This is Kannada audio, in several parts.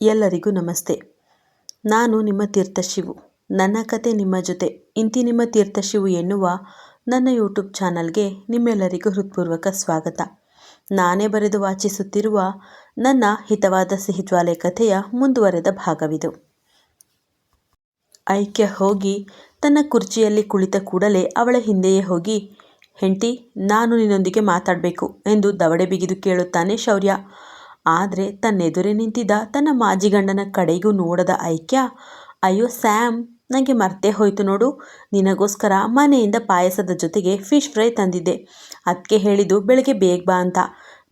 ಎಲ್ಲರಿಗೂ ನಮಸ್ತೆ. ನಾನು ನಿಮ್ಮ ತೀರ್ಥಶಿವು ನನ್ನ ಕತೆ ನಿಮ್ಮ ಜೊತೆ. ಇಂತಿ ನಿಮ್ಮ ತೀರ್ಥಶಿವು ಎನ್ನುವ ನನ್ನ ಯೂಟ್ಯೂಬ್ ಚಾನಲ್ಗೆ ನಿಮ್ಮೆಲ್ಲರಿಗೂ ಹೃತ್ಪೂರ್ವಕ ಸ್ವಾಗತ. ನಾನೇ ಬರೆದು ವಾಚಿಸುತ್ತಿರುವ ನನ್ನ ಹಿತವಾದ ಸಿಹಿಜ್ವಾಲೆ ಕಥೆಯ ಮುಂದುವರೆದ ಭಾಗವಿದು. ಐಕ್ಯ ಹೋಗಿ ತನ್ನ ಕುರ್ಚಿಯಲ್ಲಿ ಕುಳಿತ ಕೂಡಲೇ ಅವಳ ಹಿಂದೆಯೇ ಹೋಗಿ ಹೆಂಟಿ ನಾನು ನಿನ್ನೊಂದಿಗೆ ಮಾತಾಡಬೇಕು ಎಂದು ದವಡೆ ಬಿಗಿದು ಕೇಳುತ್ತಾನೆ ಶೌರ್ಯ. ಆದರೆ ತನ್ನೆದುರೇ ನಿಂತಿದ್ದ ತನ್ನ ಮಾಜಿ ಗಂಡನ ಕಡೆಗೂ ನೋಡದ ಐಕ್ಯ, ಅಯ್ಯೋ ಸ್ಯಾಮ್ ನನಗೆ ಮರ್ತೇ ಹೋಯ್ತು ನೋಡು. ನಿನಗೋಸ್ಕರ ಮನೆಯಿಂದ ಪಾಯಸದ ಜೊತೆಗೆ ಫಿಶ್ ಫ್ರೈ ತಂದಿದ್ದೆ. ಅದಕ್ಕೆ ಹೇಳಿದ್ದು ಬೆಳಗ್ಗೆ ಬೇಗ ಬಾ ಅಂತ.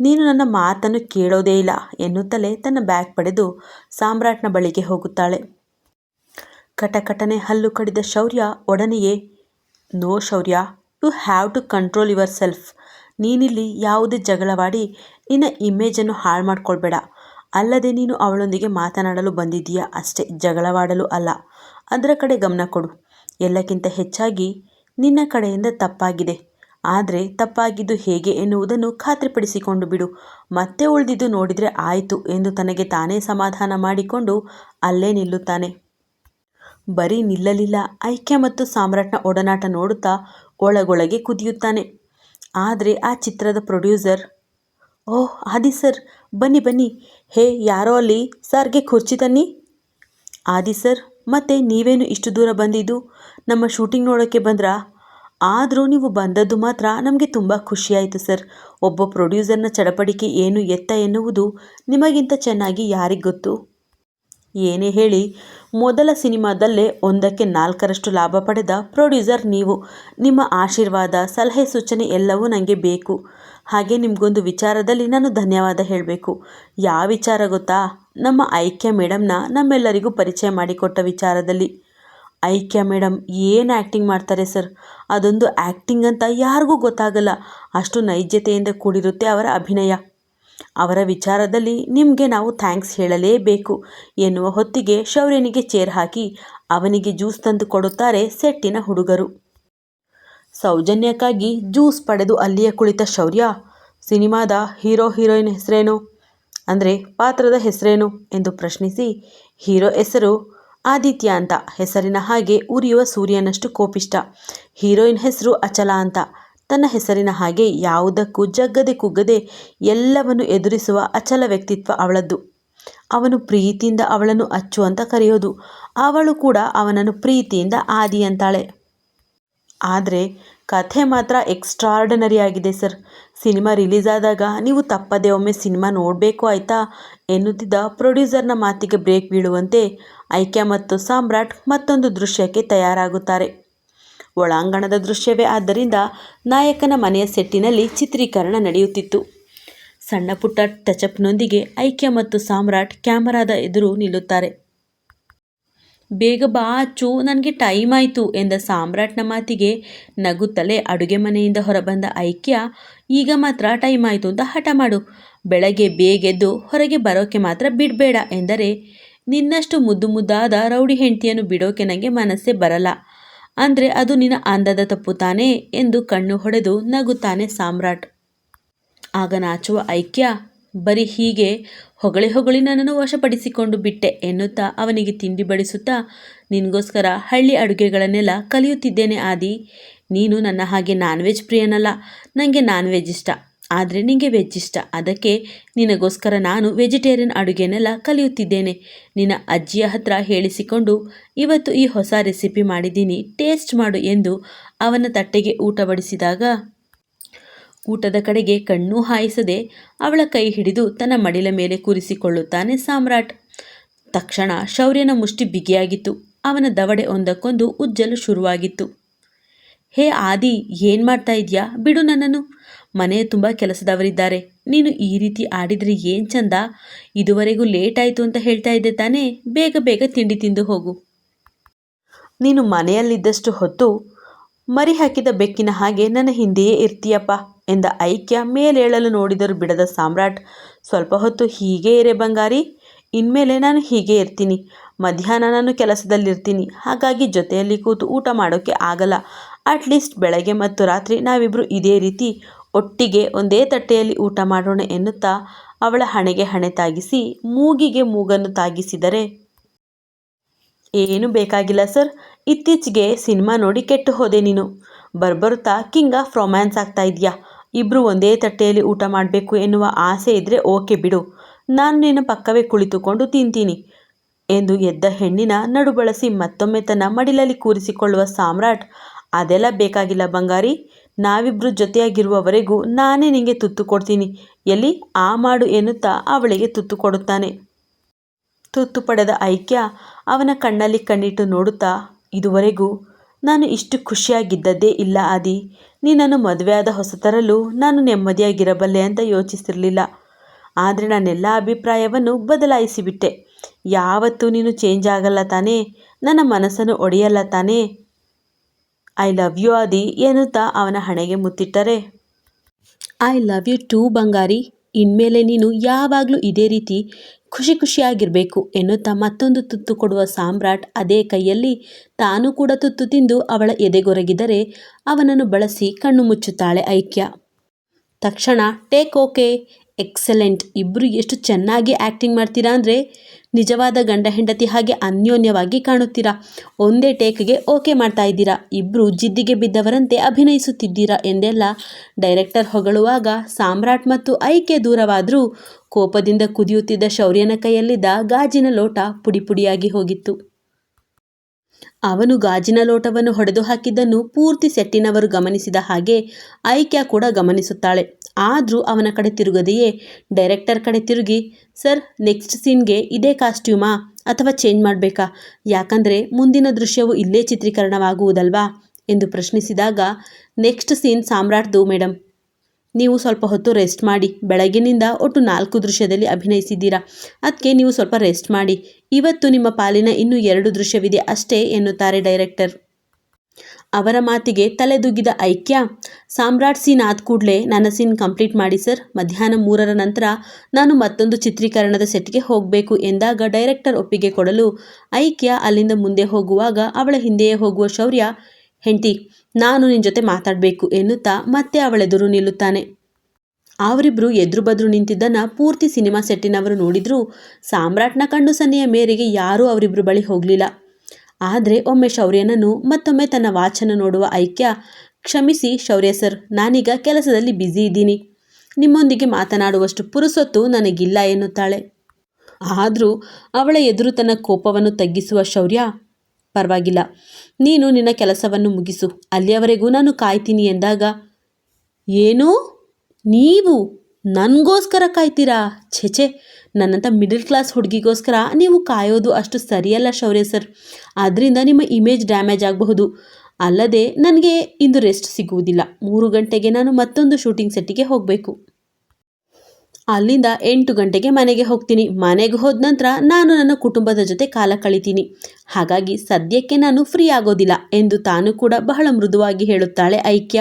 ನೀನು ನನ್ನ ಮಾತನ್ನು ಕೇಳೋದೇ ಇಲ್ಲ ಎನ್ನುತ್ತಲೇ ತನ್ನ ಬ್ಯಾಗ್ ಪಡೆದು ಸಾಮ್ರಾಟ್ನ ಬಳಿಗೆ ಹೋಗುತ್ತಾಳೆ. ಕಟಕಟನೆ ಹಲ್ಲು ಕಡಿದ Shaurya ಒಡನೆಯೇ, no Shaurya, you have to control yourself ನೀನಿಲ್ಲಿ ಯಾವುದೇ ಜಗಳವಾಡಿ ನಿನ್ನ ಇಮೇಜನ್ನು ಹಾಳು ಮಾಡ್ಕೊಳ್ಬೇಡ. ಅಲ್ಲದೆ ನೀನು ಅವಳೊಂದಿಗೆ ಮಾತನಾಡಲು ಬಂದಿದ್ದೀಯಾ? ಅಷ್ಟೇ, ಜಗಳವಾಡಲು ಅಲ್ಲ. ಅದರ ಕಡೆ ಗಮನ ಕೊಡು. ಎಲ್ಲಕ್ಕಿಂತ ಹೆಚ್ಚಾಗಿ ನಿನ್ನ ಕಡೆಯಿಂದ ತಪ್ಪಾಗಿದೆ. ಆದರೆ ತಪ್ಪಾಗಿದ್ದು ಹೇಗೆ ಎನ್ನುವುದನ್ನು ಖಾತ್ರಿಪಡಿಸಿಕೊಂಡು ಬಿಡು. ಮತ್ತೆ ಉಳಿದಿದ್ದು ನೋಡಿದರೆ ಆಯಿತು ಎಂದು ತನಗೆ ತಾನೇ ಸಮಾಧಾನ ಮಾಡಿಕೊಂಡು ಅಲ್ಲೇ ನಿಲ್ಲುತ್ತಾನೆ. ಬರೀ ನಿಲ್ಲಲಿಲ್ಲ. ಐಕ್ಯ ಮತ್ತು ಸಾಮ್ರಾಟ್ನ ಒಡನಾಟ ನೋಡುತ್ತಾ ಒಳಗೊಳಗೆ ಕುದಿಯುತ್ತಾನೆ. ಆದರೆ ಆ ಚಿತ್ರದ ಪ್ರೊಡ್ಯೂಸರ್ ಓಹ್, ಆದಿ ಸರ್. ಬನ್ನಿ ಬನ್ನಿ. ಹೇ, ಯಾರೋ ಅಲ್ಲಿ? ಸರ್ಗೆ ಕುರ್ಚಿ ತನ್ನಿ. ಆದಿ ಸರ್, ಮತ್ತೆ ನೀವೇನು ಇಷ್ಟು ದೂರ ಬಂದಿದ್ದು? ನಮ್ಮ ಶೂಟಿಂಗ್ ನೋಡೋಕ್ಕೆ ಬಂದ್ರಾ? ಆದರೂ ನೀವು ಬಂದದ್ದು ಮಾತ್ರ ನಮಗೆ ತುಂಬ ಖುಷಿಯಾಯಿತು ಸರ್. ಒಬ್ಬ ಪ್ರೊಡ್ಯೂಸರ್ನ ಚಡಪಡಿಕೆ ಏನು ಎತ್ತ ಎನ್ನುವುದು ನಿಮಗಿಂತ ಚೆನ್ನಾಗಿ ಯಾರಿಗೆ ಗೊತ್ತು? ಏನೇ ಹೇಳಿ, ಮೊದಲ ಸಿನಿಮಾದಲ್ಲೇ ಒಂದಕ್ಕೆ ನಾಲ್ಕರಷ್ಟು ಲಾಭ ಪಡೆದ ಪ್ರೊಡ್ಯೂಸರ್ ನೀವು. ನಿಮ್ಮ ಆಶೀರ್ವಾದ, ಸಲಹೆ ಸೂಚನೆ ಎಲ್ಲವೂ ನನಗೆ ಬೇಕು. ಹಾಗೆ ನಿಮಗೊಂದು ವಿಚಾರದಲ್ಲಿ ನಾನು ಧನ್ಯವಾದ ಹೇಳಬೇಕು. ಯಾವ ವಿಚಾರ ಗೊತ್ತಾ? ನಮ್ಮ ಐಕ್ಯ ಮೇಡಮ್ನ ನಮ್ಮೆಲ್ಲರಿಗೂ ಪರಿಚಯ ಮಾಡಿಕೊಟ್ಟ ವಿಚಾರದಲ್ಲಿ. ಐಕ್ಯ ಮೇಡಮ್ ಏನು ಆ್ಯಕ್ಟಿಂಗ್ ಮಾಡ್ತಾರೆ ಸರ್? ಅದೊಂದು ಆ್ಯಕ್ಟಿಂಗ್ ಅಂತ ಯಾರಿಗೂ ಗೊತ್ತಾಗಲ್ಲ. ಅಷ್ಟು ನೈಜತೆಯಿಂದ ಕೂಡಿರುತ್ತೆ ಅವರ ಅಭಿನಯ. ಅವರ ವಿಚಾರದಲ್ಲಿ ನಿಮಗೆ ನಾವು ಥ್ಯಾಂಕ್ಸ್ ಹೇಳಲೇಬೇಕು ಎನ್ನುವ ಹೊತ್ತಿಗೆ ಶೌರ್ಯನಿಗೆ ಚೇರ್ ಹಾಕಿ ಅವನಿಗೆ ಜ್ಯೂಸ್ ತಂದು ಕೊಡುತ್ತಾರೆ ಸೆಟ್ಟಿನ ಹುಡುಗರು. ಸೌಜನ್ಯಕ್ಕಾಗಿ ಜ್ಯೂಸ್ ಪಡೆದು ಅಲ್ಲಿಯೇ ಕುಳಿತ ಶೌರ್ಯ. ಸಿನಿಮಾದ ಹೀರೋ, ಹೀರೋಯಿನ್ ಹೆಸರೇನು? ಅಂದರೆ ಪಾತ್ರದ ಹೆಸರೇನು ಎಂದು ಪ್ರಶ್ನಿಸಿ ಹೀರೋ ಹೆಸರು ಆದಿತ್ಯ ಅಂತ. ಹೆಸರಿನ ಹಾಗೆ ಉರಿಯುವ ಸೂರ್ಯನಷ್ಟು ಕೋಪಿಷ್ಟ. ಹೀರೋಯಿನ್ ಹೆಸರು ಅಚಲ ಅಂತ. ತನ್ನ ಹೆಸರಿನ ಹಾಗೆ ಯಾವುದಕ್ಕೂ ಜಗ್ಗದೆ ಕುಗ್ಗದೆ ಎಲ್ಲವನ್ನು ಎದುರಿಸುವ ಅಚಲ ವ್ಯಕ್ತಿತ್ವ ಅವಳದ್ದು. ಅವನು ಪ್ರೀತಿಯಿಂದ ಅವಳನ್ನು ಅಚ್ಚು ಅಂತ ಕರೆಯೋದು. ಅವಳು ಕೂಡ ಅವನನ್ನು ಪ್ರೀತಿಯಿಂದ ಆದಿ ಅಂತಾಳೆ. ಆದರೆ ಕಥೆ ಮಾತ್ರ ಎಕ್ಸ್ಟ್ರಾರ್ಡನರಿ ಆಗಿದೆ ಸರ್ ಸಿನಿಮಾ ರಿಲೀಸ್ ಆದಾಗ ನೀವು ತಪ್ಪದೆ ಒಮ್ಮೆ ಸಿನಿಮಾ ನೋಡಬೇಕು ಆಯಿತಾ? ಎನ್ನುತ್ತಿದ್ದ ಪ್ರೊಡ್ಯೂಸರ್ನ ಮಾತಿಗೆ ಬ್ರೇಕ್ ಬೀಳುವಂತೆ ಐಕ್ಯ ಮತ್ತು ಸಾಮ್ರಾಟ್ ಮತ್ತೊಂದು ದೃಶ್ಯಕ್ಕೆ ತಯಾರಾಗುತ್ತಾರೆ. ಒಳಾಂಗಣದ ದೃಶ್ಯವೇ ಆದ್ದರಿಂದ ನಾಯಕನ ಮನೆಯ ಸೆಟ್ಟಿನಲ್ಲಿ ಚಿತ್ರೀಕರಣ ನಡೆಯುತ್ತಿತ್ತು. ಸಣ್ಣ ಪುಟ್ಟ ಟಚಪ್ನೊಂದಿಗೆ ಐಕ್ಯ ಮತ್ತು ಸಾಮ್ರಾಟ್ ಕ್ಯಾಮರಾದ ಎದುರು ನಿಲ್ಲುತ್ತಾರೆ. ಬೇಗ ಬಾ ಅಚ್ಚು, ನನಗೆ ಟೈಮ್ ಆಯಿತು ಎಂದ ಸಾಮ್ರಾಟ್ನ ಮಾತಿಗೆ ನಗುತ್ತಲೇ ಅಡುಗೆ ಮನೆಯಿಂದ ಹೊರಬಂದ ಐಕ್ಯ, ಈಗ ಮಾತ್ರ ಟೈಮ್ ಆಯಿತು ಅಂತ ಹಠ ಮಾಡು. ಬೆಳಗ್ಗೆ ಬೇಗೆದ್ದು ಹೊರಗೆ ಬರೋಕ್ಕೆ ಮಾತ್ರ ಬಿಡಬೇಡ ಎಂದರೆ, ನಿನ್ನಷ್ಟು ಮುದ್ದು ಮುದ್ದಾದ ರೌಡಿ ಹೆಂಡತಿಯನ್ನು ಬಿಡೋಕೆ ನನಗೆ ಮನಸ್ಸೇ ಬರಲ್ಲ. ಅಂದರೆ ಅದು ನಿನ್ನ ಅಂದದ ತಪ್ಪು ತಾನೇ? ಎಂದು ಕಣ್ಣು ಹೊಡೆದು ನಗುತ್ತಾನೆ ಸಾಮ್ರಾಟ್. ಆಗ ನಾಚುವ ಐಕ್ಯ ಬರೀ ಹೀಗೆ ಹೊಗಳಿ ಹೊಗಳಿ ನನ್ನನ್ನು ವಶಪಡಿಸಿಕೊಂಡು ಬಿಟ್ಟೆ ಎನ್ನುತ್ತಾ ಅವನಿಗೆ ತಿಂಡಿ ಬಡಿಸುತ್ತಾ, ನಿನಗೋಸ್ಕರ ಹಳ್ಳಿ ಅಡುಗೆಗಳನ್ನೆಲ್ಲ ಕಲಿಯುತ್ತಿದ್ದೇನೆ ಆದಿ. ನೀನು ನನ್ನ ಹಾಗೆ ನಾನ್ ವೆಜ್ ಪ್ರಿಯನಲ್ಲ ನನಗೆ ನಾನ್ ವೆಜ್ ಇಷ್ಟ. ಆದರೆ ನಿನಗೆ ವೆಜ್ ಇಷ್ಟ. ಅದಕ್ಕೆ ನಿನಗೋಸ್ಕರ ನಾನು ವೆಜಿಟೇರಿಯನ್ ಅಡುಗೆನೆಲ್ಲ ಕಲಿಯುತ್ತಿದ್ದೇನೆ. ನಿನ್ನ ಅಜ್ಜಿಯ ಹತ್ರ ಹೇಳಿಸಿಕೊಂಡು ಇವತ್ತು ಈ ಹೊಸ ರೆಸಿಪಿ ಮಾಡಿದ್ದೀನಿ ಟೇಸ್ಟ್ ಮಾಡು ಎಂದು ಅವನ ತಟ್ಟೆಗೆ ಊಟ ಬಡಿಸಿದಾಗ ಊಟದ ಕಡೆಗೆ ಕಣ್ಣೂ ಹಾಯಿಸದೆ ಅವಳ ಕೈ ಹಿಡಿದು ತನ್ನ ಮಡಿಲ ಮೇಲೆ ಕೂರಿಸಿಕೊಳ್ಳುತ್ತಾನೆ ಸಾಮ್ರಾಟ್. ತಕ್ಷಣ ಶೌರ್ಯನ ಮುಷ್ಟಿ ಬಿಗಿಯಾಗಿತ್ತು. ಅವನ ದವಡೆ ಒಂದಕ್ಕೊಂದು ಉಜ್ಜಲು ಶುರುವಾಗಿತ್ತು. ಹೇ ಆದಿ, ಏನು ಮಾಡ್ತಾ ಇದೆಯಾ? ಬಿಡು ನನ್ನನ್ನು. ಮನೆಯ ತುಂಬ ಕೆಲಸದವರಿದ್ದಾರೆ. ನೀನು ಈ ರೀತಿ ಆಡಿದರೆ ಏನು ಚಂದ? ಇದುವರೆಗೂ ಲೇಟ್ ಆಯಿತು ಅಂತ ಹೇಳ್ತಾ ಇದ್ದೆ ತಾನೇ. ಬೇಗ ಬೇಗ ತಿಂಡಿ ತಿಂದು ಹೋಗು. ನೀನು ಮನೆಯಲ್ಲಿದ್ದಷ್ಟು ಹೊತ್ತು ಮರಿ ಹಾಕಿದ ಬೆಕ್ಕಿನ ಹಾಗೆ ನನ್ನ ಹಿಂದೆಯೇ ಇರ್ತೀಯಪ್ಪ. ಎಂದ ಐಕ್ಯ ಮೇಲೇಳಲು ನೋಡಿದರೂ ಬಿಡದ ಸಾಮ್ರಾಟ್, ಸ್ವಲ್ಪ ಹೊತ್ತು ಹೀಗೆ ಇರೆ ಬಂಗಾರಿ, ಇನ್ಮೇಲೆ ನಾನು ಹೀಗೆ ಇರ್ತೀನಿ, ಮಧ್ಯಾಹ್ನ ನಾನು ಕೆಲಸದಲ್ಲಿರ್ತೀನಿ, ಹಾಗಾಗಿ ಜೊತೆಯಲ್ಲಿ ಕೂತು ಊಟ ಮಾಡೋಕ್ಕೆ ಆಗಲ್ಲ ಅಟ್ಲೀಸ್ಟ್ ಬೆಳಗ್ಗೆ ಮತ್ತು ರಾತ್ರಿ ನಾವಿಬ್ಬರು ಇದೇ ರೀತಿ ಒಟ್ಟಿಗೆ ಒಂದೇ ತಟ್ಟೆಯಲ್ಲಿ ಊಟ ಮಾಡೋಣ ಎನ್ನುತ್ತಾ ಅವಳ ಹಣೆಗೆ ಹಣೆ ತಾಗಿಸಿ ಮೂಗಿಗೆ ಮೂಗನ್ನು ತಾಗಿಸಿದರೆ, ಏನು ಬೇಕಾಗಿಲ್ಲ ಸರ್, ಇತ್ತೀಚೆಗೆ ಸಿನಿಮಾ ನೋಡಿ ಕೆಟ್ಟು ಹೋದೆ ನೀನು, ಬರ್ಬರುತ್ತಾ ಕಿಂಗ್ ಆಫ್ ರೊಮ್ಯಾನ್ಸ್ ಆಗ್ತಾ ಇದೆಯಾ ಇಬ್ಬರು ಒಂದೇ ತಟ್ಟೆಯಲ್ಲಿ ಊಟ ಮಾಡಬೇಕು ಎನ್ನುವ ಆಸೆ ಇದ್ದರೆ ಓಕೆ ಬಿಡು. ನಾನು ನಿನ್ನ ಪಕ್ಕವೇ ಕುಳಿತುಕೊಂಡು ತಿಂತೀನಿ ಎಂದು ಎದ್ದ ಹೆಣ್ಣಿನ ನಡು ಬಳಸಿ ಮತ್ತೊಮ್ಮೆ ತನ್ನ ಮಡಿಲಲ್ಲಿ ಕೂರಿಸಿಕೊಳ್ಳುವ ಸಾಮ್ರಾಟ್, ಅದೆಲ್ಲ ಬೇಕಾಗಿಲ್ಲ ಬಂಗಾರಿ ನಾವಿಬ್ಬರು ಜೊತೆಯಾಗಿರುವವರೆಗೂ ನಾನೇ ನಿಂಗೆ ತುತ್ತು ಕೊಡ್ತೀನಿ. ಎಲ್ಲಿ? ಆ ಮಾಡು ಎನ್ನುತ್ತಾ ಅವಳಿಗೆ ತುತ್ತು ಕೊಡುತ್ತಾನೆ. ತುತ್ತು ಪಡೆದ ಐಕ್ಯ ಅವನ ಕಣ್ಣಲ್ಲಿ ಕಣ್ಣಿಟ್ಟು ನೋಡುತ್ತಾ, ಇದುವರೆಗೂ ನಾನು ಇಷ್ಟು ಖುಷಿಯಾಗಿದ್ದದ್ದೇ ಇಲ್ಲ ಆದಿ. ನೀನನ್ನು ಮದುವೆಯಾದ ಹೊಸತರಲ್ಲೂ ನಾನು ನೆಮ್ಮದಿಯಾಗಿರಬಲ್ಲೆ ಅಂತ ಯೋಚಿಸಿರಲಿಲ್ಲ. ಆದರೆ ನಾನೆಲ್ಲ ಅಭಿಪ್ರಾಯವನ್ನು ಬದಲಾಯಿಸಿಬಿಟ್ಟೆ. ಯಾವತ್ತೂ ನೀನು ಚೇಂಜ್ ಆಗಲ್ಲ ತಾನೇ. ನನ್ನ ಮನಸ್ಸನ್ನು ಒಡೆಯಲ್ಲ ತಾನೇ. ಐ ಲವ್ ಯು ಆದಿ ಎನ್ನುತ್ತಾ ಅವನ ಹಣೆಗೆ ಮುತ್ತಿಟ್ಟರೆ. ಐ ಲವ್ ಯು ಟೂ ಬಂಗಾರಿ. ಇನ್ಮೇಲೆ ನೀನು ಯಾವಾಗಲೂ ಇದೇ ರೀತಿ ಖುಷಿ ಖುಷಿಯಾಗಿರಬೇಕು ಎನ್ನುತ್ತಾ ಮತ್ತೊಂದು ತುತ್ತು ಕೊಡುವ ಸಾಮ್ರಾಟ್ ಅದೇ ಕೈಯಲ್ಲಿ ತಾನು ಕೂಡ ತುತ್ತು ತಿಂದು ಅವಳ ಎದೆಗೊರಗಿದರೆ ಅವನನ್ನು ಬಳಸಿ ಕಣ್ಣು ಮುಚ್ಚುತ್ತಾಳೆ ಐಕ್ಯ. ತಕ್ಷಣ, ಟೇಕ್ ಓಕೆ ಎಕ್ಸಲೆಂಟ್. ಇಬ್ಬರು ಎಷ್ಟು ಚೆನ್ನಾಗಿ ಆ್ಯಕ್ಟಿಂಗ್ ಮಾಡ್ತೀರಾ ಅಂದರೆ ನಿಜವಾದ ಗಂಡ ಹೆಂಡತಿ ಹಾಗೆ ಅನ್ಯೋನ್ಯವಾಗಿ ಕಾಣುತ್ತೀರಾ. ಒಂದೇ ಟೇಕ್ಗೆ ಓಕೆ ಮಾಡ್ತಾ ಇದ್ದೀರಾ. ಇಬ್ಬರು ಜಿದ್ದಿಗೆ ಬಿದ್ದವರಂತೆ ಅಭಿನಯಿಸುತ್ತಿದ್ದೀರಾ ಎಂದೆಲ್ಲ ಡೈರೆಕ್ಟರ್ ಹೊಗಳುವಾಗ ಸಾಮ್ರಾಟ್ ಮತ್ತು ಐಕೆ ದೂರವಾದರೂ ಕೋಪದಿಂದ ಕುದಿಯುತ್ತಿದ್ದ ಶೌರ್ಯನ ಕೈಯಲ್ಲಿದ್ದ ಗಾಜಿನ ಲೋಟ ಪುಡಿಪುಡಿಯಾಗಿ ಹೋಗಿತ್ತು. ಅವನು ಗಾಜಿನ ಲೋಟವನ್ನು ಹೊಡೆದು ಹಾಕಿದ್ದನ್ನು ಪೂರ್ತಿ ಸೆಟ್ಟಿನವರು ಗಮನಿಸಿದ ಹಾಗೆ ಐಕ್ಯ ಕೂಡ ಗಮನಿಸುತ್ತಾಳೆ. ಆದರೂ ಅವನ ಕಡೆ ತಿರುಗದೆಯೇ? ಡೈರೆಕ್ಟರ್ ಕಡೆ ತಿರುಗಿ, ಸರ್, ನೆಕ್ಸ್ಟ್ ಸೀನ್ಗೆ ಇದೇ ಕಾಸ್ಟ್ಯೂಮಾ? ಅಥವಾ ಚೇಂಜ್ ಮಾಡಬೇಕಾ? ಯಾಕಂದರೆ ಮುಂದಿನ ದೃಶ್ಯವು ಇಲ್ಲೇ ಚಿತ್ರೀಕರಣವಾಗುವುದಲ್ವಾ? ಎಂದು ಪ್ರಶ್ನಿಸಿದಾಗ, ನೆಕ್ಸ್ಟ್ ಸೀನ್ ಸಾಮ್ರಾಟ್ದು ಮೇಡಮ್ ನೀವು ಸ್ವಲ್ಪ ಹೊತ್ತು ರೆಸ್ಟ್ ಮಾಡಿ. ಬೆಳಗಿನಿಂದ ಒಟ್ಟು ನಾಲ್ಕು ದೃಶ್ಯದಲ್ಲಿ ಅಭಿನಯಿಸಿದ್ದೀರಾ? ಅದಕ್ಕೆ ನೀವು ಸ್ವಲ್ಪ ರೆಸ್ಟ್ ಮಾಡಿ. ಇವತ್ತು ನಿಮ್ಮ ಪಾಲಿನ ಇನ್ನೂ ಎರಡು ದೃಶ್ಯವಿದೆ ಅಷ್ಟೇ, ಎನ್ನುತ್ತಾರೆ ಡೈರೆಕ್ಟರ್. ಅವರ ಮಾತಿಗೆ ತಲೆದೂಗಿದ ಐಕ್ಯ, ಸಾಮ್ರಾಟ್ ಸೀನ್ ಆದ ಕೂಡಲೇ ನನ್ನ ಸೀನ್ ಕಂಪ್ಲೀಟ್ ಮಾಡಿ ಸರ್ ಮಧ್ಯಾಹ್ನ ಮೂರರ ನಂತರ ನಾನು ಮತ್ತೊಂದು ಚಿತ್ರೀಕರಣದ ಸೆಟ್ಗೆ ಹೋಗಬೇಕು ಎಂದಾಗ ಡೈರೆಕ್ಟರ್ ಒಪ್ಪಿಗೆ ಕೊಡಲು ಐಕ್ಯ ಅಲ್ಲಿಂದ ಮುಂದೆ ಹೋಗುವಾಗ ಅವಳ ಹಿಂದೆಯೇ ಹೋಗುವ ಶೌರ್ಯ, ಹೆಂಡತಿ, ನಾನು ನಿನ್ನ ಜೊತೆ ಮಾತಾಡಬೇಕು ಎನ್ನುತ್ತಾ ಮತ್ತೆ ಅವಳೆದುರು ನಿಲ್ಲುತ್ತಾನೆ. ಅವರಿಬ್ಬರು ಎದುರು ಬದ್ರು ನಿಂತಿದ್ದನ್ನು ಪೂರ್ತಿ ಸಿನಿಮಾ ಸೆಟ್ಟಿನವರು ನೋಡಿದರೂ. ಸಾಮ್ರಾಟ್ನ ಕಣ್ಣು ಸನ್ನೆಯ ಮೇರೆಗೆ ಯಾರೂ ಅವರಿಬ್ಬರು ಬಳಿ ಹೋಗಲಿಲ್ಲ. ಆದರೆ ಒಮ್ಮೆ ಶೌರ್ಯನನ್ನು ಮತ್ತೊಮ್ಮೆ ತನ್ನ ವಾಚನ ನೋಡುವ ಐಕ್ಯ ಕ್ಷಮಿಸಿ ಶೌರ್ಯ ಸರ್, ನಾನೀಗ ಕೆಲಸದಲ್ಲಿ ಬ್ಯುಸಿ ಇದ್ದೀನಿ. ನಿಮ್ಮೊಂದಿಗೆ ಮಾತನಾಡುವಷ್ಟು ಪುರುಸೊತ್ತು ನನಗಿಲ್ಲ ಎನ್ನುತ್ತಾಳೆ. ಆದರೂ ಅವಳ ಎದುರು ತನ್ನ ಕೋಪವನ್ನು ತಗ್ಗಿಸುವ ಶೌರ್ಯ, ಪರವಾಗಿಲ್ಲ. ನೀನು ನಿನ್ನ ಕೆಲಸವನ್ನು ಮುಗಿಸು. ಅಲ್ಲಿಯವರೆಗೂ ನಾನು ಕಾಯ್ತೀನಿ ಎಂದಾಗ, ಏನು? ನೀವು ನನಗೋಸ್ಕರ ಕಾಯ್ತೀರಾ? ಛೆಛೆ ನನ್ನಂಥ ಮಿಡಲ್ ಕ್ಲಾಸ್ ಹುಡುಗಿಗೋಸ್ಕರ ನೀವು ಕಾಯೋದು ಅಷ್ಟು ಸರಿಯಲ್ಲ ಶೌರ್ಯ ಸರ್ ಆದ್ದರಿಂದ ನಿಮ್ಮ ಇಮೇಜ್ ಡ್ಯಾಮೇಜ್ ಆಗಬಹುದು. ಅಲ್ಲದೆ ನನಗೆ ಇಂದು ರೆಸ್ಟ್ ಸಿಗುವುದಿಲ್ಲ. ಮೂರು ಗಂಟೆಗೆ ನಾನು ಮತ್ತೊಂದು ಶೂಟಿಂಗ್ ಸೆಟ್ಟಿಗೆ ಹೋಗಬೇಕು. ಅಲ್ಲಿಂದ ಎಂಟು ಗಂಟೆಗೆ ಮನೆಗೆ ಹೋಗ್ತೀನಿ. ಮನೆಗೆ ಹೋದ ನಂತರ ನಾನು ನನ್ನ ಕುಟುಂಬದ ಜೊತೆ ಕಾಲ ಕಳಿತೀನಿ. ಹಾಗಾಗಿ ಸದ್ಯಕ್ಕೆ ನಾನು ಫ್ರೀ ಆಗೋದಿಲ್ಲ ಎಂದು ತಾನು ಕೂಡ ಬಹಳ ಮೃದುವಾಗಿ ಹೇಳುತ್ತಾಳೆ ಐಕ್ಯ.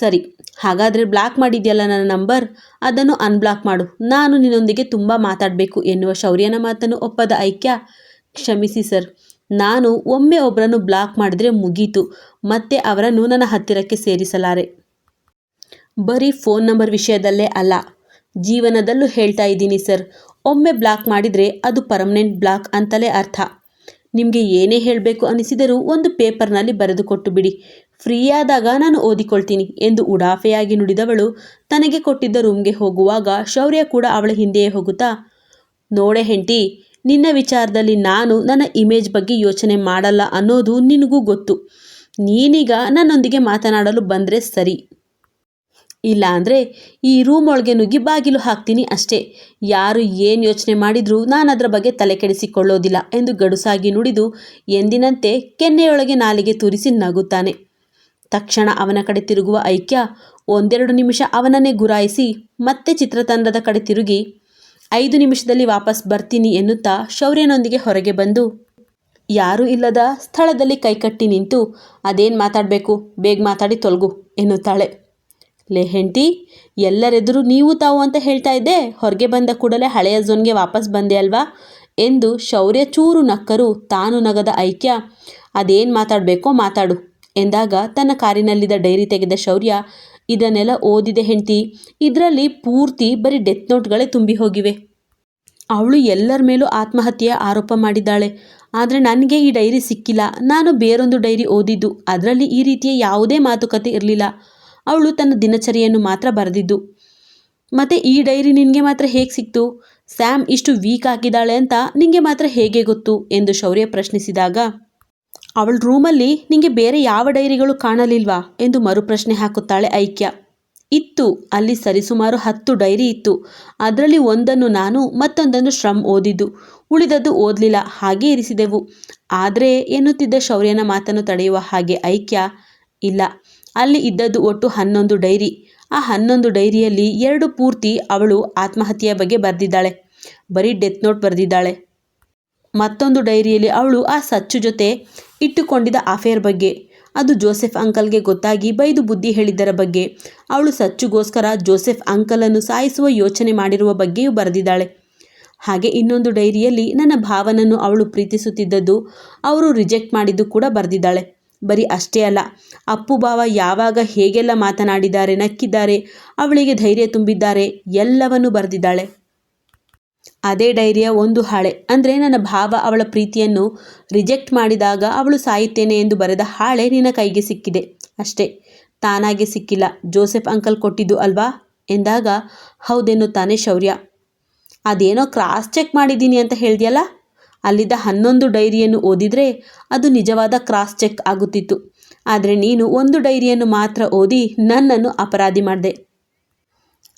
ಸರಿ, ಹಾಗಾದರೆ ಬ್ಲಾಕ್ ಮಾಡಿದ್ಯಲ್ಲ ನನ್ನ ನಂಬರ್ ಅದನ್ನು ಅನ್ಬ್ಲಾಕ್ ಮಾಡು. ನಾನು ನಿನ್ನೊಂದಿಗೆ ತುಂಬ ಮಾತಾಡಬೇಕು ಎನ್ನುವ ಶೌರ್ಯನ ಮಾತನ್ನು ಒಪ್ಪದ ಐಕ್ಯ. ಕ್ಷಮಿಸಿ ಸರ್, ನಾನು ಒಮ್ಮೆ ಒಬ್ಬರನ್ನು ಬ್ಲಾಕ್ ಮಾಡಿದರೆ ಮುಗೀತು, ಮತ್ತೆ ಅವರನ್ನು ನನ್ನ ಹತ್ತಿರಕ್ಕೆ ಸೇರಿಸಲಾರೆ. ಬರೀ ಫೋನ್ ನಂಬರ್ ವಿಷಯದಲ್ಲೇ ಅಲ್ಲ, ಜೀವನದಲ್ಲೂ ಹೇಳ್ತಾ ಇದ್ದೀನಿ ಸರ್. ಒಮ್ಮೆ ಬ್ಲಾಕ್ ಮಾಡಿದರೆ ಅದು ಪರ್ಮನೆಂಟ್ ಬ್ಲಾಕ್ ಅಂತಲೇ ಅರ್ಥ. ನಿಮಗೆ ಏನೇ ಹೇಳಬೇಕು ಅನಿಸಿದರೂ ಒಂದು ಪೇಪರ್ನಲ್ಲಿ ಬರೆದು ಕೊಟ್ಟು ಬಿಡಿ. ಫ್ರೀ ಆದಾಗ ನಾನು ಓದಿಕೊಳ್ತೀನಿ ಎಂದು ಉಡಾಫೆಯಾಗಿ ನುಡಿದವಳು ತನಗೆ ಕೊಟ್ಟಿದ್ದ ರೂಮ್ಗೆ ಹೋಗುವಾಗ ಶೌರ್ಯ ಕೂಡ ಅವಳ ಹಿಂದೆಯೇ ಹೋಗುತ್ತಾ, ನೋಡೆ ಹೆಂಟಿ ನಿನ್ನ ವಿಚಾರದಲ್ಲಿ ನಾನು ನನ್ನ ಇಮೇಜ್ ಬಗ್ಗೆ ಯೋಚನೆ ಮಾಡಲ್ಲ ಅನ್ನೋದು ನಿನಗೂ ಗೊತ್ತು. ನೀನೀಗ ನನ್ನೊಂದಿಗೆ ಮಾತನಾಡಲು ಬಂದರೆ ಸರಿ. ಇಲ್ಲ ಅಂದರೆ ಈ ರೂಮ್ ಒಳಗೆ ನುಗ್ಗಿ ಬಾಗಿಲು ಹಾಕ್ತೀನಿ ಅಷ್ಟೇ. ಯಾರು ಏನು ಯೋಚನೆ ಮಾಡಿದರೂ ನಾನು ಅದರ ಬಗ್ಗೆ ತಲೆ ಕೆಡಿಸಿಕೊಳ್ಳೋದಿಲ್ಲ ಎಂದು ಗಡುಸಾಗಿ ನುಡಿದು ಎಂದಿನಂತೆ ಕೆನ್ನೆಯೊಳಗೆ ನಾಲಿಗೆ ತೂರಿಸಿ ನಗುತ್ತಾನೆ. ತಕ್ಷಣ ಅವನ ಕಡೆ ತಿರುಗುವ ಐಕ್ಯ ಒಂದೆರಡು ನಿಮಿಷ ಅವನನ್ನೇ ಗುರಾಯಿಸಿ ಮತ್ತೆ ಚಿತ್ರತಂಡದ ಕಡೆ ತಿರುಗಿ, ಐದು ನಿಮಿಷದಲ್ಲಿ ವಾಪಸ್ ಬರ್ತೀನಿ ಎನ್ನುತ್ತಾ ಶೌರ್ಯನೊಂದಿಗೆ ಹೊರಗೆ ಬಂದು, ಯಾರೂ ಇಲ್ಲದ ಸ್ಥಳದಲ್ಲಿ ಕೈಕಟ್ಟಿ ನಿಂತು ಅದೇನು ಮಾತಾಡಬೇಕು? ಬೇಗ ಮಾತಾಡಿ ತೊಲಗು ಎನ್ನುತ್ತಾಳೆ. ಲೇ ಹೆಂಡತಿ, ಎಲ್ಲರೆದುರು ನೀವು ತಾವು ಅಂತ ಹೇಳ್ತಾ ಇದ್ದೆ? ಹೊರಗೆ ಬಂದ ಕೂಡಲೇ ಹಳೆಯ ಝೋನ್ಗೆ ವಾಪಸ್ ಬಂದೆ ಅಲ್ವಾ? ಎಂದು ಶೌರ್ಯ ಚೂರು ನಕ್ಕರು, ತಾನು ನಗದ ಐಕ್ಯ, ಅದೇನು ಮಾತಾಡಬೇಕೋ ಮಾತಾಡು. ಎಂದಾಗ ತನ್ನ ಕಾರಿನಲ್ಲಿದ್ದ ಡೈರಿ ತೆಗೆದ ಶೌರ್ಯ, ಇದನ್ನೆಲ್ಲ ಓದಿದೆ ಹೆಂಡತಿ. ಇದರಲ್ಲಿ ಪೂರ್ತಿ ಬರೀ ಡೆತ್ ನೋಟ್ಗಳೇ ತುಂಬಿ ಹೋಗಿವೆ. ಅವಳು ಎಲ್ಲರ ಮೇಲೂ ಆತ್ಮಹತ್ಯೆಯ ಆರೋಪ ಮಾಡಿದ್ದಾಳೆ. ಆದರೆ ನನಗೆ ಈ ಡೈರಿ ಸಿಕ್ಕಿಲ್ಲ. ನಾನು ಬೇರೊಂದು ಡೈರಿ ಓದಿದ್ದು. ಅದರಲ್ಲಿ ಈ ರೀತಿಯ ಯಾವುದೇ ಮಾತುಕತೆ ಇರಲಿಲ್ಲ. ಅವಳು ತನ್ನ ದಿನಚರಿಯನ್ನು ಮಾತ್ರ ಬರೆದಿದ್ದು. ಮತ್ತು ಈ ಡೈರಿ ನಿನಗೆ ಮಾತ್ರ ಹೇಗೆ ಸಿಕ್ತು? ಸ್ಯಾಮ್ ಇಷ್ಟು ವೀಕ್ ಆಗಿದ್ದಾಳೆ ಅಂತ ನಿನಗೆ ಮಾತ್ರ ಹೇಗೆ ಗೊತ್ತು? ಎಂದು ಶೌರ್ಯ ಪ್ರಶ್ನಿಸಿದಾಗ ಅವಳ ರೂಮಲ್ಲಿ ನಿಮಗೆ ಬೇರೆ ಯಾವ ಡೈರಿಗಳು ಕಾಣಲಿಲ್ವಾ ಎಂದು ಮರುಪ್ರಶ್ನೆ ಹಾಕುತ್ತಾಳೆ ಐಕ್ಯ. ಇತ್ತು, ಅಲ್ಲಿ ಸರಿಸುಮಾರು ಹತ್ತು ಡೈರಿ ಇತ್ತು. ಅದರಲ್ಲಿ ಒಂದನ್ನು ನಾನು, ಮತ್ತೊಂದನ್ನು ಶ್ರಮ್ ಓದಿದ್ದು. ಉಳಿದದ್ದು ಓದಲಿಲ್ಲ, ಹಾಗೆ ಇರಿಸಿದೆವು. ಆದರೆ, ಎನ್ನುತ್ತಿದ್ದ ಶೌರ್ಯನ ಮಾತನ್ನು ತಡೆಯುವ ಹಾಗೆ ಐಕ್ಯ, ಇಲ್ಲ, ಅಲ್ಲಿ ಇದ್ದದ್ದು ಒಟ್ಟು ಹನ್ನೊಂದು ಡೈರಿ. ಆ ಹನ್ನೊಂದು ಡೈರಿಯಲ್ಲಿ ಎರಡು ಪೂರ್ತಿ ಅವಳು ಆತ್ಮಹತ್ಯೆಯ ಬಗ್ಗೆ ಬರೆದಿದ್ದಾಳೆ. ಬರೀ ಡೆತ್ ನೋಟ್ ಬರೆದಿದ್ದಾಳೆ. ಮತ್ತೊಂದು ಡೈರಿಯಲ್ಲಿ ಅವಳು ಆ ಸಚ್ಚು ಜೊತೆ ಇಟ್ಟುಕೊಂಡಿದ್ದ ಅಫೇರ್ ಬಗ್ಗೆ. ಅದು ಜೋಸೆಫ್ ಅಂಕಲ್ಗೆ ಗೊತ್ತಾಗಿ ಬೈದು ಬುದ್ಧಿ ಹೇಳಿದ್ದರ ಬಗ್ಗೆ. ಅವಳು ಸಚ್ಚುಗೋಸ್ಕರ ಜೋಸೆಫ್ ಅಂಕಲನ್ನು ಸಾಯಿಸುವ ಯೋಚನೆ ಮಾಡಿರುವ ಬಗ್ಗೆಯೂ ಬರೆದಿದ್ದಾಳೆ. ಹಾಗೆ ಇನ್ನೊಂದು ಡೈರಿಯಲ್ಲಿ ನನ್ನ ಭಾವನನ್ನು ಅವಳು ಪ್ರೀತಿಸುತ್ತಿದ್ದದ್ದು ಅವರು ರಿಜೆಕ್ಟ್ ಮಾಡಿದ್ದು ಕೂಡ ಬರೆದಿದ್ದಾಳೆ. ಬರೀ ಅಷ್ಟೇ ಅಲ್ಲ, ಅಪ್ಪು ಭಾವ ಯಾವಾಗ ಹೇಗೆಲ್ಲ ಮಾತನಾಡಿದ್ದಾರೆ, ನಕ್ಕಿದ್ದಾರೆ, ಅವಳಿಗೆ ಧೈರ್ಯ ತುಂಬಿದ್ದಾರೆ ಎಲ್ಲವನ್ನೂ ಬರೆದಿದ್ದಾಳೆ. ಅದೇ ಡೈರಿಯ ಒಂದು ಹಾಳೆ. ಅಂದರೆ ನನ್ನ ಭಾವ ಅವಳ ಪ್ರೀತಿಯನ್ನು ರಿಜೆಕ್ಟ್ ಮಾಡಿದಾಗ ಅವಳು ಸಾಯುತ್ತೇನೆ ಎಂದು ಬರೆದ ಹಾಳೆ ನಿನ್ನ ಕೈಗೆ ಸಿಕ್ಕಿದೆ. ಅಷ್ಟೇ, ತಾನಾಗೆ ಸಿಕ್ಕಿಲ್ಲ. ಜೋಸೆಫ್ ಅಂಕಲ್ ಕೊಟ್ಟಿದ್ದು ಅಲ್ವಾ? ಎಂದಾಗ ಹೌದೆನ್ನುತ್ತಾನೆ ಶೌರ್ಯ. ಅದೇನೋ ಕ್ರಾಸ್ ಚೆಕ್ ಮಾಡಿದ್ದೀನಿ ಅಂತ ಹೇಳಿದೆಯಲ್ಲ? ಅಲ್ಲಿದ್ದ ಹನ್ನೊಂದು ಡೈರಿಯನ್ನು ಓದಿದರೆ ಅದು ನಿಜವಾದ ಕ್ರಾಸ್ ಚೆಕ್ ಆಗುತ್ತಿತ್ತು. ಆದರೆ ನೀನು ಒಂದು ಡೈರಿಯನ್ನು ಮಾತ್ರ ಓದಿ ನನ್ನನ್ನು ಅಪರಾಧಿ ಮಾಡಿದೆ.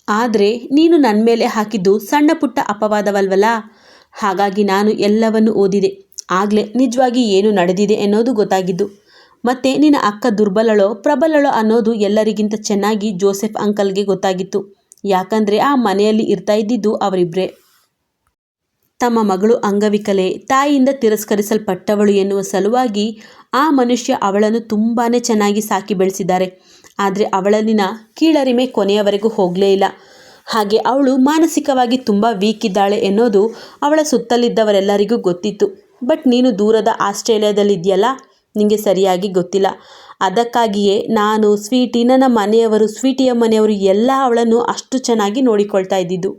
ಆದರೆ ನೀನು ನನ್ನ ಮೇಲೆ ಹಾಕಿದ್ದು ಸಣ್ಣ ಪುಟ್ಟ ಅಪವಾದವಲ್ವಲ್ಲ? ಹಾಗಾಗಿ ನಾನು ಎಲ್ಲವನ್ನು ಓದಿದೆ. ಆಗಲೇ ನಿಜವಾಗಿ ಏನು ನಡೆದಿದೆ ಅನ್ನೋದು ಗೊತ್ತಾಗಿದ್ದು. ಮತ್ತೆ ನಿನ್ನ ಅಕ್ಕ ದುರ್ಬಲಳೋ, ಪ್ರಬಲಳೋ ಅನ್ನೋದು ಎಲ್ಲರಿಗಿಂತ ಚೆನ್ನಾಗಿ ಜೋಸೆಫ್ ಅಂಕಲ್ಗೆ ಗೊತ್ತಾಗಿತ್ತು. ಯಾಕಂದರೆ ಆ ಮನೆಯಲ್ಲಿ ಇರ್ತಾ ಇದ್ದಿದ್ದು ಅವರಿಬ್ಬರೇ ತಮ್ಮ ಮಗಳು ಅಂಗವಿಕಲೆ ತಾಯಿಯಿಂದ ತಿರಸ್ಕರಿಸಲ್ಪಟ್ಟವಳು ಎನ್ನುವ ಸಲುವಾಗಿ ಆ ಮನುಷ್ಯ ಅವಳನ್ನು ತುಂಬಾ ಚೆನ್ನಾಗಿ ಸಾಕಿ ಬೆಳೆಸಿದ್ದಾರೆ. ಆದರೆ ಅವಳಲ್ಲಿನ ಕೀಳರಿಮೆ ಕೊನೆಯವರೆಗೂ ಹೋಗಲೇ ಇಲ್ಲ. ಹಾಗೆ ಅವಳು ಮಾನಸಿಕವಾಗಿ ತುಂಬ ವೀಕ್ ಇದ್ದಾಳೆ ಎನ್ನೋದು ಅವಳ ಸುತ್ತಲಿದ್ದವರೆಲ್ಲರಿಗೂ ಗೊತ್ತಿತ್ತು. ಬಟ್ ನೀನು ದೂರದ ಆಸ್ಟ್ರೇಲಿಯಾದಲ್ಲಿದೆಯಲ್ಲ? ನಿಮಗೆ ಸರಿಯಾಗಿ ಗೊತ್ತಿಲ್ಲ. ಅದಕ್ಕಾಗಿಯೇ ನಾನು ಸ್ವೀಟಿ, ನನ್ನ ಮನೆಯವರು, ಸ್ವೀಟಿಯ ಮನೆಯವರು ಎಲ್ಲ ಅವಳನ್ನು ಅಷ್ಟು ಚೆನ್ನಾಗಿ ನೋಡಿಕೊಳ್ತಾ ಇದ್ದಿದ್ದು.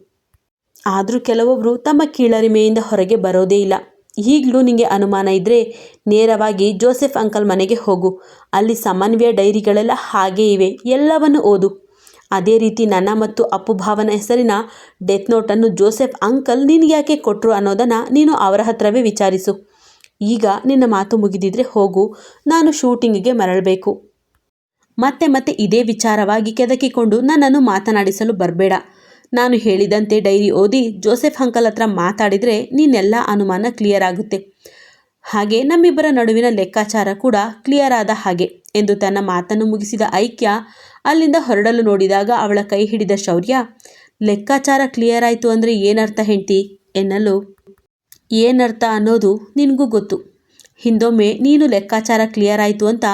ಆದರೂ ಕೆಲವೊಬ್ಬರು ತಮ್ಮ ಕೀಳರಿಮೆಯಿಂದ ಹೊರಗೆ ಬರೋದೇ ಇಲ್ಲ. ಈಗಲೂ ನಿಮಗೆ ಅನುಮಾನ ಇದ್ದರೆ ನೇರವಾಗಿ ಜೋಸೆಫ್ ಅಂಕಲ್ ಮನೆಗೆ ಹೋಗು. ಅಲ್ಲಿ ಸಮನ್ವಯ ಡೈರಿಗಳೆಲ್ಲ ಹಾಗೇ ಇವೆ. ಎಲ್ಲವನ್ನು ಓದು. ಅದೇ ರೀತಿ ನನ್ನ ಮತ್ತು ಅಪ್ಪು ಭಾವನ ಹೆಸರಿನ ಡೆತ್ ನೋಟನ್ನು ಜೋಸೆಫ್ ಅಂಕಲ್ ನಿನಗ್ಯಾಕೆ ಕೊಟ್ಟರು ಅನ್ನೋದನ್ನು ನೀನು ಅವರ ಹತ್ರವೇ ವಿಚಾರಿಸು. ಈಗ ನಿನ್ನ ಮಾತು ಮುಗಿದಿದ್ರೆ ಹೋಗು. ನಾನು ಶೂಟಿಂಗಿಗೆ ಮರಳಬೇಕು. ಮತ್ತೆ ಮತ್ತೆ ಇದೇ ವಿಚಾರವಾಗಿ ಕೆದಕಿಕೊಂಡು ನನ್ನನ್ನು ಮಾತನಾಡಿಸಲು ಬರಬೇಡ. ನಾನು ಹೇಳಿದಂತೆ ಡೈರಿ ಓದಿ ಜೋಸೆಫ್ ಅಂಕಲ್ ಹತ್ರ ಮಾತಾಡಿದರೆ ನೀನೆಲ್ಲ ಅನುಮಾನ ಕ್ಲಿಯರ್ ಆಗುತ್ತೆ. ಹಾಗೆ ನಮ್ಮಿಬ್ಬರ ನಡುವಿನ ಲೆಕ್ಕಾಚಾರ ಕೂಡ ಕ್ಲಿಯರ್ ಆದ ಹಾಗೆ ಎಂದು ತನ್ನ ಮಾತನ್ನು ಮುಗಿಸಿದ ಐಕ್ಯ ಅಲ್ಲಿಂದ ಹೊರಡಲು ನೋಡಿದಾಗ ಅವಳ ಕೈ ಹಿಡಿದ ಶೌರ್ಯ, ಲೆಕ್ಕಾಚಾರ ಕ್ಲಿಯರ್ ಆಯಿತು ಅಂದರೆ ಏನರ್ಥ ಹೆಂಡ್ತಿ? ಎನ್ನಲು, ಏನರ್ಥ ಅನ್ನೋದು ನಿನಗೂ ಗೊತ್ತು. ಹಿಂದೊಮ್ಮೆ ನೀನು ಲೆಕ್ಕಾಚಾರ ಕ್ಲಿಯರ್ ಆಯಿತು ಅಂತ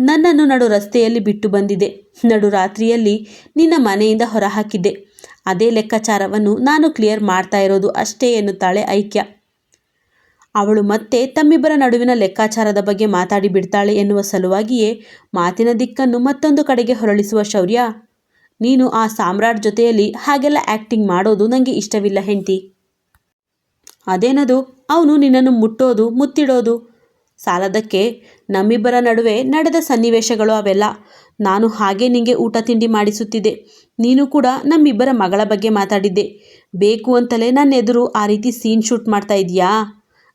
ನನ್ನನ್ನು ನಡು ರಸ್ತೆಯಲ್ಲಿ ಬಿಟ್ಟು ಬಂದಿದೆ. ನಡು ರಾತ್ರಿಯಲ್ಲಿ ನಿನ್ನ ಮನೆಯಿಂದ ಹೊರಹಾಕಿದ್ದೆ. ಅದೇ ಲೆಕ್ಕಾಚಾರವನ್ನು ನಾನು ಕ್ಲಿಯರ್ ಮಾಡ್ತಾ ಇರೋದು ಅಷ್ಟೇ ಎನ್ನುತ್ತಾಳೆ ಐಕ್ಯ. ಅವಳು ಮತ್ತೆ ತಮ್ಮಿಬ್ಬರ ನಡುವಿನ ಲೆಕ್ಕಾಚಾರದ ಬಗ್ಗೆ ಮಾತಾಡಿ ಬಿಡ್ತಾಳೆ ಎನ್ನುವ ಸಲುವಾಗಿಯೇ ಮಾತಿನ ದಿಕ್ಕನ್ನು ಮತ್ತೊಂದು ಕಡೆಗೆ ಹೊರಳಿಸುವ ಶೌರ್ಯ, ನೀನು ಆ ಸಾಮ್ರಾಟ್ ಜೊತೆಯಲ್ಲಿ ಹಾಗೆಲ್ಲ ಆ್ಯಕ್ಟಿಂಗ್ ಮಾಡೋದು ನನಗೆ ಇಷ್ಟವಿಲ್ಲ ಹೆಂಡತಿ. ಅದೇನದು, ಅವನು ನಿನ್ನನ್ನು ಮುಟ್ಟೋದು, ಮುತ್ತಿಡೋದು? ಸಾಲದಕ್ಕೆ ನಮ್ಮಿಬ್ಬರ ನಡುವೆ ನಡೆದ ಸನ್ನಿವೇಶಗಳು ಅವೆಲ್ಲ. ನಾನು ಹಾಗೆ ನಿಂಗೆ ಊಟ ತಿಂಡಿ ಮಾಡಿಸುತ್ತಿದ್ದೆ. ನೀನು ಕೂಡ ನಮ್ಮಿಬ್ಬರ ಮಗಳ ಬಗ್ಗೆ ಮಾತಾಡಿದ್ದೆ. ಬೇಕು ಅಂತಲೇ ನನ್ನ ಎದುರು ಆ ರೀತಿ ಸೀನ್ ಶೂಟ್ ಮಾಡ್ತಾ ಇದೀಯಾ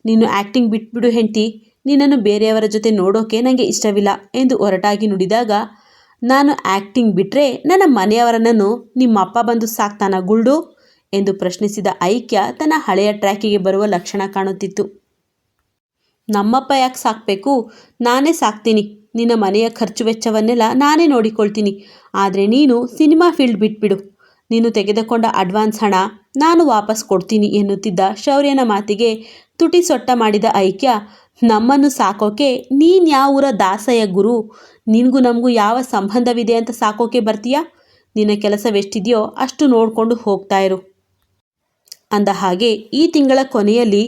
ನೀನು ಆ್ಯಕ್ಟಿಂಗ್ ಬಿಟ್ಬಿಡು ಹೆಂಡ್ತಿ. ನಿನ್ನನ್ನು ಬೇರೆಯವರ ಜೊತೆ ನೋಡೋಕೆ ನನಗೆ ಇಷ್ಟವಿಲ್ಲ ಎಂದು ಹೊರಟಾಗಿ ನುಡಿದಾಗ, ನಾನು ಆ್ಯಕ್ಟಿಂಗ್ ಬಿಟ್ಟರೆ ನನ್ನ ಮನೆಯವರನ್ನು ನಿಮ್ಮಪ್ಪ ಬಂದು ಸಾಕ್ತಾನ ಗುಲ್ಡು ಎಂದು ಪ್ರಶ್ನಿಸಿದ ಐಕ್ಯ ತನ್ನ ಹಳೆಯ ಟ್ರ್ಯಾಕಿಗೆ ಬರುವ ಲಕ್ಷಣ ಕಾಣುತ್ತಿತ್ತು. ನಮ್ಮಪ್ಪ ಯಾಕೆ ಸಾಕಬೇಕು? ನಾನೇ ಸಾಕ್ತೀನಿ. ನಿನ್ನ ಮನೆಯ ಖರ್ಚು ವೆಚ್ಚವನ್ನೆಲ್ಲ ನಾನೇ ನೋಡಿಕೊಳ್ತೀನಿ. ಆದರೆ ನೀನು ಸಿನಿಮಾ ಫೀಲ್ಡ್ ಬಿಟ್ಬಿಡು. ನೀನು ತೆಗೆದುಕೊಂಡ ಅಡ್ವಾನ್ಸ್ ಹಣ ನಾನು ವಾಪಸ್ ಕೊಡ್ತೀನಿ ಎನ್ನುತ್ತಿದ್ದ ಶೌರ್ಯನ ಮಾತಿಗೆ ತುಟಿ ಸೊಟ್ಟ ಮಾಡಿದ ಐಕ್ಯ, ನಮ್ಮನ್ನು ಸಾಕೋಕೆ ಊರ ದಾಸಯ್ಯ ಗುರು? ನಿನಗೂ ನಮಗೂ ಯಾವ ಸಂಬಂಧವಿದೆ ಅಂತ ಸಾಕೋಕೆ ಬರ್ತೀಯಾ? ನಿನ್ನ ಕೆಲಸವೆಷ್ಟಿದೆಯೋ ಅಷ್ಟು ನೋಡಿಕೊಂಡು ಹೋಗ್ತಾ ಇರು. ಅಂದ ಹಾಗೆ ಈ ತಿಂಗಳ ಕೊನೆಯಲ್ಲಿ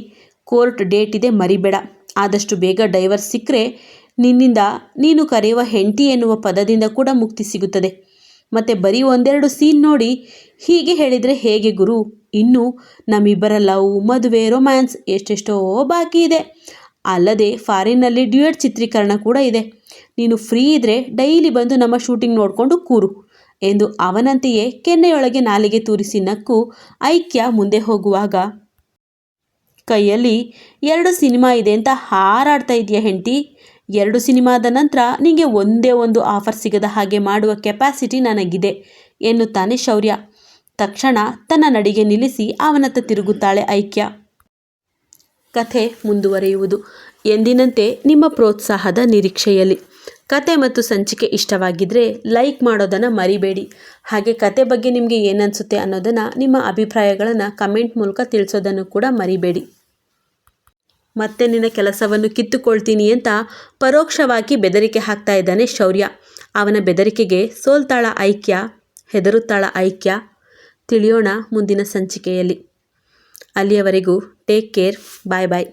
ಕೋರ್ಟ್ ಡೇಟ್ ಇದೆ ಮರಿಬೇಡ. ಆದಷ್ಟು ಬೇಗ ಡೈವರ್ಸ್ ಸಿಕ್ಕರೆ ನಿನ್ನಿಂದ ನೀನು ಕರೆಯುವ ಹೆಂಡತಿ ಎನ್ನುವ ಪದದಿಂದ ಕೂಡ ಮುಕ್ತಿ ಸಿಗುತ್ತದೆ. ಮತ್ತು ಬರೀ ಒಂದೆರಡು ಸೀನ್ ನೋಡಿ ಹೀಗೆ ಹೇಳಿದರೆ ಹೇಗೆ ಗುರು? ಇನ್ನು ನಮ್ಮಿಬ್ಬರ ಲವ್, ಮದುವೆ ರೊಮ್ಯಾನ್ಸ್ ಎಷ್ಟೆಷ್ಟೋ ಬಾಕಿ ಇದೆ. ಅಲ್ಲದೆ ಫಾರಿನ್ನಲ್ಲಿ ಡ್ಯೂಯಟ್ ಚಿತ್ರೀಕರಣ ಕೂಡ ಇದೆ. ನೀನು ಫ್ರೀ ಇದ್ದರೆ ಡೈಲಿ ಬಂದು ನಮ್ಮ ಶೂಟಿಂಗ್ ನೋಡಿಕೊಂಡು ಕೂರು ಎಂದು ಅವನಂತೆಯೇ ಕೆನ್ನೆಯೊಳಗೆ ನಾಲಿಗೆ ತೂರಿಸಿ ನಕ್ಕು ಐಕ್ಯ ಮುಂದೆ ಹೋಗುವಾಗ, ಕೈಯಲ್ಲಿ ಎರಡು ಸಿನಿಮಾ ಇದೆ ಅಂತ ಹಾರಾಡ್ತಾ ಇದೆಯಾ ಹೆಂಡತಿ? ಎರಡು ಸಿನಿಮಾದ ನಂತರ ನಿಮಗೆ ಒಂದೇ ಒಂದು ಆಫರ್ ಸಿಗದ ಹಾಗೆ ಮಾಡುವ ಕೆಪಾಸಿಟಿ ನನಗಿದೆ, ಎನ್ನುತ್ತಾನೆ ಶೌರ್ಯ. ತಕ್ಷಣ ತನ್ನ ನಡಿಗೆ ನಿಲ್ಲಿಸಿ ಅವನತ್ತ ತಿರುಗುತ್ತಾಳೆ ಐಕ್ಯ. ಕಥೆ ಮುಂದುವರೆಯುವುದು. ಎಂದಿನಂತೆ ನಿಮ್ಮ ಪ್ರೋತ್ಸಾಹದ ನಿರೀಕ್ಷೆಯಲ್ಲಿ. ಕತೆ ಮತ್ತು ಸಂಚಿಕೆ ಇಷ್ಟವಾಗಿದ್ದರೆ ಲೈಕ್ ಮಾಡೋದನ್ನು ಮರಿಬೇಡಿ. ಹಾಗೆ ಕತೆ ಬಗ್ಗೆ ನಿಮಗೆ ಏನನ್ಸುತ್ತೆ ಅನ್ನೋದನ್ನು ನಿಮ್ಮ ಅಭಿಪ್ರಾಯಗಳನ್ನು ಕಮೆಂಟ್ ಮೂಲಕ ತಿಳಿಸೋದನ್ನು ಕೂಡ ಮರಿಬೇಡಿ. ಮತ್ತೆ ನಿನ್ನ ಕೆಲಸವನ್ನು ಕಿತ್ತುಕೊಳ್ತೀನಿ ಅಂತ ಪರೋಕ್ಷವಾಗಿ ಬೆದರಿಕೆ ಹಾಕ್ತಾ ಇದ್ದಾನೆ ಶೌರ್ಯ. ಅವನ ಬೆದರಿಕೆಗೆ ಸೋಲ್ತಾಳ ಐಕ್ಯ, ಹೆದರುತ್ತಾಳ ಐಕ್ಯ. ತಿಳಿಯೋಣ ಮುಂದಿನ ಸಂಚಿಕೆಯಲ್ಲಿ. ಅಲ್ಲಿಯವರೆಗೂ ಟೇಕ್ ಕೇರ್ ಬಾಯ್ ಬಾಯ್